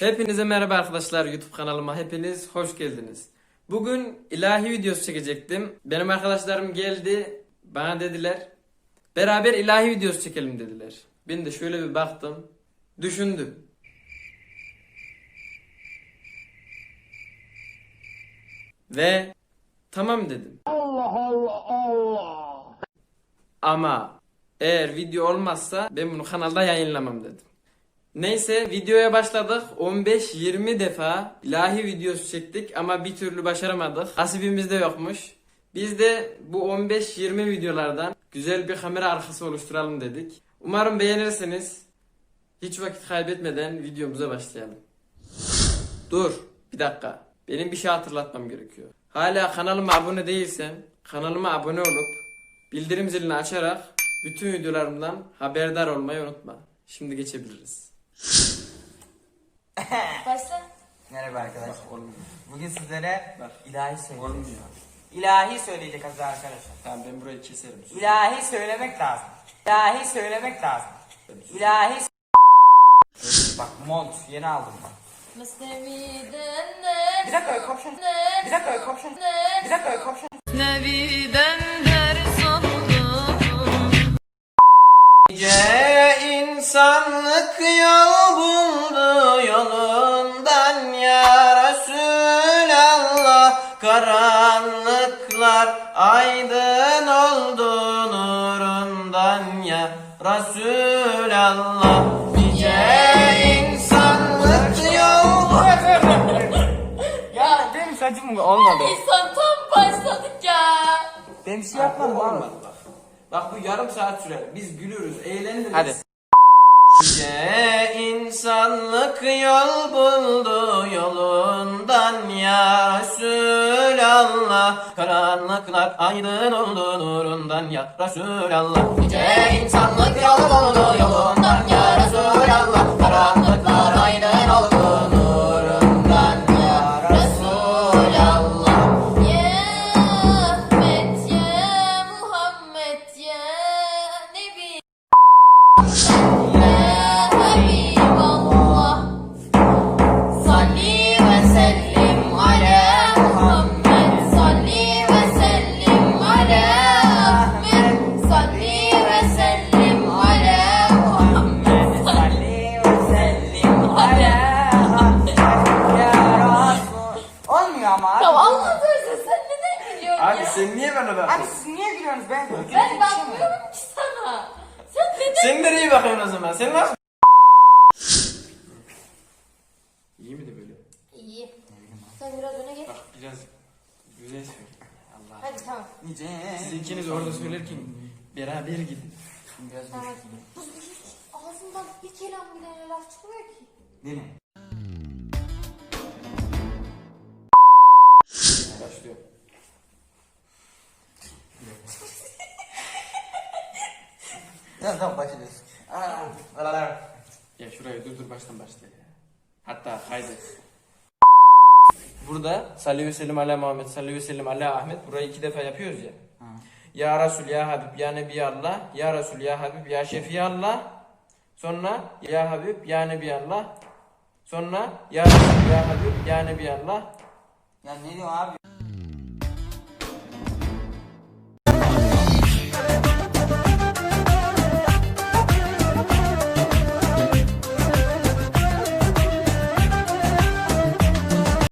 Hepinize merhaba arkadaşlar YouTube kanalıma hepiniz hoş geldiniz. Bugün ilahi videosu çekecektim. Benim arkadaşlarım geldi bana dediler beraber ilahi videosu çekelim dediler. Ben de şöyle bir baktım düşündüm. Ve tamam dedim. Ama eğer video olmazsa ben bunu kanalda yayınlamam dedim. Neyse videoya başladık. 15-20 defa ilahi videosu çektik ama bir türlü başaramadık. Nasibimizde yokmuş. Biz de bu 15-20 videolardan güzel bir kamera arkası oluşturalım dedik. Umarım beğenirsiniz. Hiç vakit kaybetmeden videomuza başlayalım. Dur bir dakika. Benim bir şey hatırlatmam gerekiyor. Hala kanalıma abone değilsen kanalıma abone olup bildirim zilini açarak bütün videolarımdan haberdar olmayı unutma. Şimdi geçebiliriz. Başla. Merhaba arkadaşlar. Olmuyor. Bugün sizlere Bak. ilahi söyleyeceğim. Olmuyor. İlahi söyleyecek az arkadaşlar. Tamam ben burayı keserim. İlahi söylemek lazım. İlahi söylemek lazım. İlahi Bak mont yeni aldım bak. Bir dakika kopşun. Ne? Bir dakika kopşun. Ne? Bir dakika kopşun. Mesnevi'den ders aldım. Nice insanlık yol buldu Karanlıklar aydın oldu nurundan ya Resulallah Nice insanlık yol Ya benim saçım olmadı. İnsan tam başladık ya. Benim şey yapmadım abi. Olmadı bak. Bak bu yarım saat sürer. Biz gülürüz, eğleniriz. Hadi. Nice insanlık yol buldu yolundan ya Resulallah Karanlıklar aydın oldu nurundan ya Resulallah. Nice insanlık yol buldu yolundan ya Resulallah. Karanlıklar aydın oldu nurundan ya Resulallah. Ya Ahmet ya Muhammed ya Nebi niye bana Abi bakıyorsun? siz niye gülüyorsunuz ben? Ben bakmıyorum ki sana. Sen neden? Sen nereye bakıyorsun o zaman? Sen nasıl? İyi mi de böyle? İyi. Sen biraz öne geç. Bak biraz güzel söyle. Allah. Hadi tamam. Nice. Siz ikiniz orada söylerken beraber gidin. Tamam. Bu hiç ağzından bir kelam bile laf çıkmıyor ki. Değil mi? Tamam tamam başlıyoruz. Aa, Ya şurayı dur dur baştan başla ya. Hatta kaydet. Burada salli ve sellim ala Muhammed, salli ve sellim ala Ahmet. Burayı iki defa yapıyoruz ya. Ya Resul, Ya Habib, Ya Nebi Allah. Ya Resul, Ya Habib, Ya Şefi Allah. Sonra Ya Habib, Ya Nebi Allah. Sonra Ya Resul, Ya Habib, Ya Nebi Allah. Ya ne diyor abi?